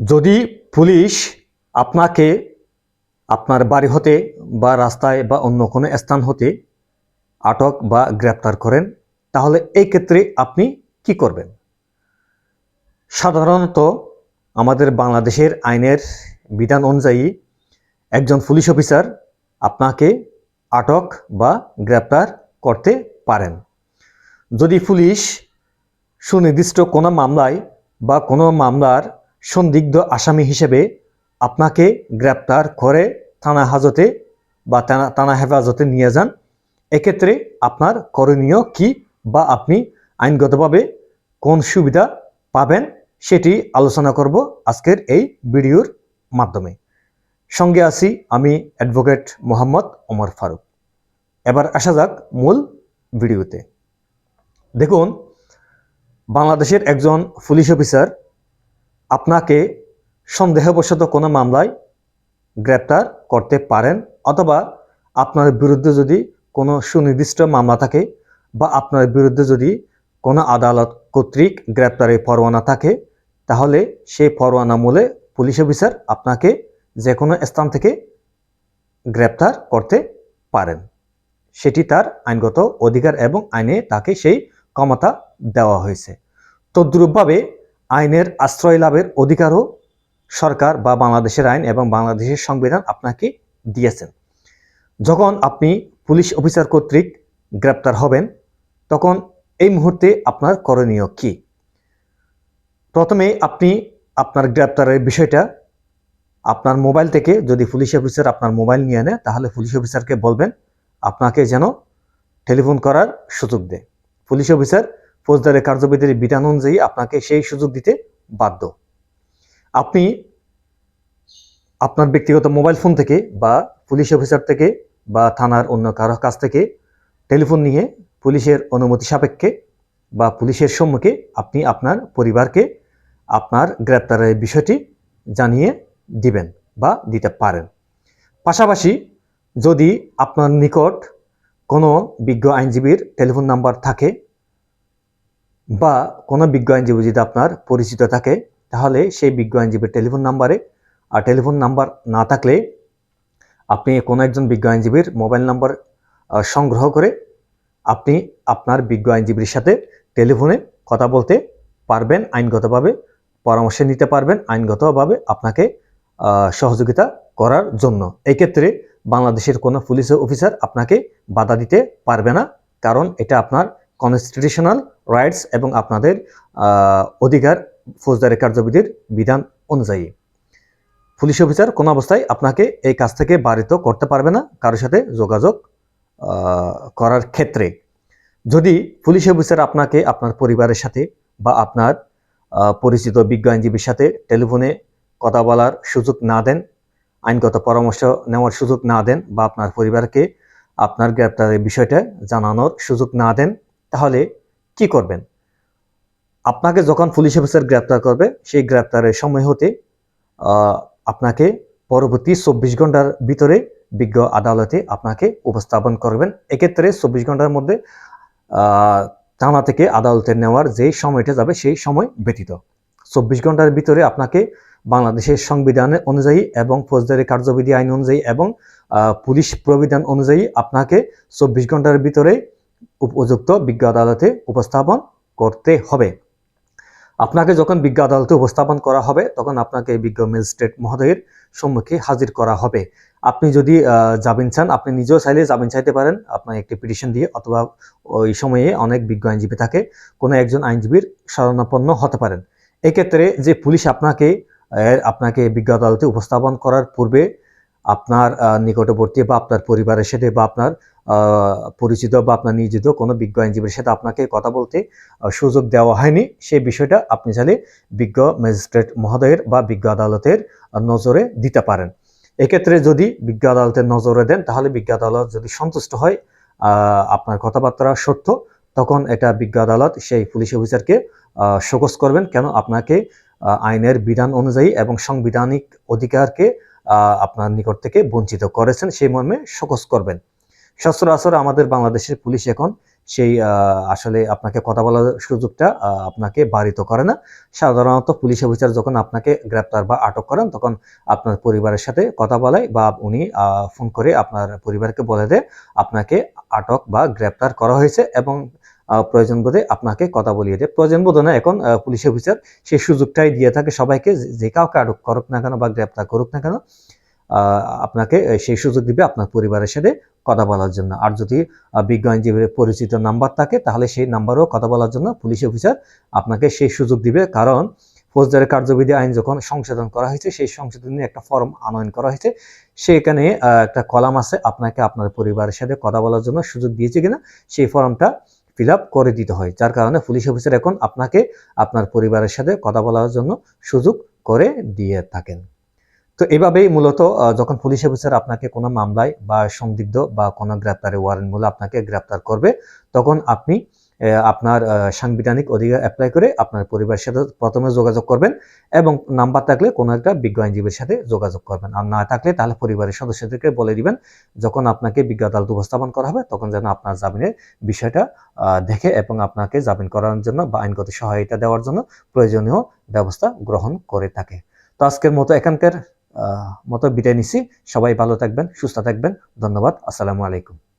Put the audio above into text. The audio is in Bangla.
যদি পুলিশ আপনাকে আপনার বাড়ি হতে বা রাস্তায় বা অন্য কোনো স্থান হতে আটক বা গ্রেপ্তার করেন, তাহলে এই ক্ষেত্রে আপনি কি করবেন? সাধারণত আমাদের বাংলাদেশের আইনের বিধান অনুযায়ী একজন পুলিশ অফিসার আপনাকে আটক বা গ্রেপ্তার করতে পারেন। যদি পুলিশ সুনির্দিষ্ট কোনো মামলায় বা কোনো মামলার সন্দিগ্ধ আসামি হিসেবে আপনাকে গ্রেপ্তার করে থানা হাজতে বা থানা হেফাজতে নিয়ে যান। এক্ষেত্রে আপনার করণীয় কি বা আপনি আইনগতভাবে কোন সুবিধা পাবেন সেটি আলোচনা করব আজকের এই ভিডিওর মাধ্যমে। সঙ্গে আছি আমি অ্যাডভোকেট মোহাম্মদ ওমর ফারুক। এবার আসা যাক মূল ভিডিওতে। দেখুন, বাংলাদেশের একজন পুলিশ অফিসার আপনাকে সন্দেহবশত কোনো মামলায় গ্রেপ্তার করতে পারেন অথবা আপনার বিরুদ্ধে যদি কোনো সুনির্দিষ্ট মামলা থাকে বা আপনার বিরুদ্ধে যদি কোনো আদালত কর্তৃক গ্রেপ্তারের পরোয়ানা থাকে, তাহলে সেই পরোয়ানা মূলে পুলিশ অফিসার আপনাকে যে কোনো স্থান থেকে গ্রেপ্তার করতে পারেন। সেটি তার আইনগত অধিকার এবং আইনে তাকে সেই ক্ষমতা দেওয়া হয়েছে। তদ্রূপভাবে আইনের আশ্রয় লাভের অধিকারও সরকার বা বাংলাদেশের আইন এবং বাংলাদেশের সংবিধান আপনাকে দিয়েছেন। যখন আপনি পুলিশ অফিসার কর্তৃক গ্রেপ্তার হবেন, তখন এই মুহূর্তে আপনার করণীয় কি? প্রথমে আপনি আপনার গ্রেপ্তারের বিষয়টা আপনার মোবাইল থেকে যদি পুলিশ অফিসার আপনার মোবাইল নিয়ে নেয়, তাহলে পুলিশ অফিসারকে বলবেন, আপনাকে যেন টেলিফোন করার সুযোগ দেয়। পুলিশ অফিসার ফৌজদারি কার্যবিধির বিধান অনুযায়ী আপনাকে সেই সুযোগ দিতে বাধ্য। আপনি আপনার ব্যক্তিগত মোবাইল ফোন থেকে বা পুলিশ অফিসার থেকে বা থানার অন্য কারও কাছ থেকে টেলিফোন নিয়ে পুলিশের অনুমতি সাপেক্ষে বা পুলিশের সম্মুখে আপনি আপনার পরিবারকে আপনার গ্রেপ্তারের বিষয়টি জানিয়ে দিবেন বা দিতে পারেন। পাশাপাশি যদি আপনার নিকট কোনো বিজ্ঞ আইনজীবীর টেলিফোন নাম্বার থাকে বা কোনো বিজ্ঞ আইনজীবী যদি আপনার পরিচিত থাকে, তাহলে সেই বিজ্ঞ আইনজীবীর টেলিফোন নাম্বারে, আর টেলিফোন নাম্বার না থাকলে আপনি কোনো একজন বিজ্ঞ আইনজীবীর মোবাইল নাম্বার সংগ্রহ করে আপনি আপনার বিজ্ঞ আইনজীবীর সাথে টেলিফোনে কথা বলতে পারবেন, আইনগতভাবে পরামর্শ নিতে পারবেন, আইনগতভাবে আপনাকে সহযোগিতা করার জন্য। এক্ষেত্রে বাংলাদেশের কোনো পুলিশ অফিসার আপনাকে বাধা দিতে পারবে না, কারণ এটা আপনার কনস্টিটিউশনাল রাইটস এবং আপনাদের অধিকার ফৌজদারি কার্যবিধির বিধান অনুযায়ী। পুলিশ অফিসার কোনো অবস্থায় আপনাকে এই কাজ থেকে বারিত করতে পারবে না, কারোর সাথে যোগাযোগ করার ক্ষেত্রে। যদি পুলিশ অফিসার আপনাকে আপনার পরিবারের সাথে বা আপনার পরিচিত বিজ্ঞ আইনজীবীর সাথে টেলিফোনে কথা বলার সুযোগ না দেন, আইনগত পরামর্শ নেওয়ার সুযোগ না দেন বা আপনার পরিবারকে আপনার গ্রেপ্তারের বিষয়টা জানানোর সুযোগ না দেন তাহলে কি করবেন? আপনাকে যখন পুলিশ অফিসার গ্রেপ্তার করবে, সেই গ্রেপ্তারের সময় হতে আপনাকে পরবর্তী চব্বিশ ঘণ্টার ভিতরে বিজ্ঞ আদালতে আপনাকে উপস্থাপন করবেন। এক্ষেত্রে চব্বিশ ঘণ্টার মধ্যে থানা থেকে আদালতে নেওয়ার যেই সময়টা যাবে, সেই সময় ব্যতীত। চব্বিশ ঘণ্টার ভিতরে আপনাকে বাংলাদেশের সংবিধান অনুযায়ী এবং ফৌজদারি কার্যবিধি আইন অনুযায়ী এবং পুলিশ প্রবিধান অনুযায়ী আপনাকে চব্বিশ ঘণ্টার ভিতরে উপযুক্ত বিজ্ঞ আদালতে উপস্থাপন করতে হবে। আপনাকে যখন বিজ্ঞ আদালতে উপস্থাপন করা হবে, তখন আপনাকে বিজ্ঞ ম্যাজিস্ট্রেট মহোদয়ের সম্মুখে হাজির করা হবে। আপনি যদি জামিন চান, আপনি নিজেও চাইলে জামিন চাইতে পারেন। আপনার একটি পিটিশন দিয়ে অথবা ওই সময়ে অনেক বিজ্ঞ আইনজীবী থাকে, কোনো একজন আইনজীবীর শরণাপন্ন হতে পারেন। এক্ষেত্রে যে পুলিশ আপনাকে আপনাকে বিজ্ঞ আদালতে উপস্থাপন করার পূর্বে আপনার নিকটবর্তী বা আপনার পরিবারের সাথে বা আপনার পরিচিত বা আপনার নিয়োজিত কোনো বিজ্ঞ আইনজীবীর সাথে আপনাকে কথা বলতে সুযোগ দেওয়া হয়নি। সেই বিষয়টা আপনি চাইলে বিজ্ঞ ম্যাজিস্ট্রেট মহোদয়ের বা বিজ্ঞ আদালতের নজরে দিতে পারেন। এক্ষেত্রে যদি বিজ্ঞ আদালতের নজরে দেন, তাহলে বিজ্ঞ আদালত যদি সন্তুষ্ট হয় আপনার কথাবার্তা সত্য, তখন এটা বিজ্ঞ আদালত সেই পুলিশ অফিসারকে শোকজ করবেন। কেন? আপনাকে আইনের বিধান অনুযায়ী এবং সাংবিধানিক অধিকারকে আপনার নিকট থেকে বঞ্চিত করেছেন, সেই মর্মে শোকজ করবেন। সচরাচর আমাদের বাংলাদেশের পুলিশ এখন সেই আসলে আপনাকে কথা বলার সুযোগটা আপনাকে বাড়িত করে না। সাধারণত পুলিশ অফিসার যখন আপনাকে গ্রেপ্তার বা আটক করেন, তখন আপনার পরিবারের সাথে কথা বলায় বা উনি ফোন করে আপনার পরিবারকে বলে দেয়, আপনাকে আটক বা গ্রেপ্তার করা হয়েছে এবং প্রয়োজন বোধে আপনাকে কথা বলিয়ে দেয়। প্রয়োজন বোধ না, এখন পুলিশ অফিসার সেই সুযোগটাই দিয়ে থাকে সবাইকে, যে- কাউকে আটক করুক না কেন বা গ্রেপ্তার করুক না কেন আপনাকে সেই সুযোগ দিবে আপনার পরিবারের সাথে কথা বলার জন্য। আর যদি বিজ্ঞ আইনজীবীর পরিচিত নাম্বার থাকে, তাহলে সেই নাম্বারও কথা বলার জন্য পুলিশ অফিসার আপনাকে সেই সুযোগ দিবে। কারণ, ফৌজদারি কার্যবিধি আইন যখন সংশোধন করা হয়েছে, সেই সংশোধনী একটা ফর্ম আনয়ন করা হয়েছে। সেখানে একটা কলাম আছে, আপনাকে আপনার পরিবারের সাথে কথা বলার জন্য সুযোগ দিয়েছে কিনা, সেই ফর্মটা ফিল করে দিতে হয়। যার কারণে পুলিশ অফিসার এখন আপনাকে আপনার পরিবারের সাথে কথা বলার জন্য সুযোগ করে দিয়ে থাকেন। তো এভাবেই মূলত যখন পুলিশ অফিসার আপনাকে কোনো মামলায় বা সন্দিগ্ধ বা কোনো গ্রেপ্তারে ওয়ারেন্ট মূলে আপনাকে গ্রেপ্তার করবে, তখন আপনি আপনার সাংবিধানিক অধিকার অ্যাপ্লাই করে আপনার পরিবারের সাথে প্রথমে যোগাযোগ করবেন এবং নাম্বার থাকলে কোনো একটা বিজ্ঞ আইনজীবীর সাথে যোগাযোগ করবেন। আর না থাকলে তাহলে পরিবারের সদস্যদেরকে বলে দিবেন, যখন আপনাকে বিজ্ঞ আদালত উপস্থাপন করা হবে, তখন যেন আপনার জামিনের বিষয়টা দেখে এবং আপনাকে জামিন করার জন্য বা আইনগত সহায়তা দেওয়ার জন্য প্রয়োজনীয় ব্যবস্থা গ্রহণ করে থাকে। তো আজকের মতো এখানকার মতো বিদায় নিচ্ছি। সবাই ভালো থাকবেন, সুস্থ থাকবেন। ধন্যবাদ। আসসালামু আলাইকুম।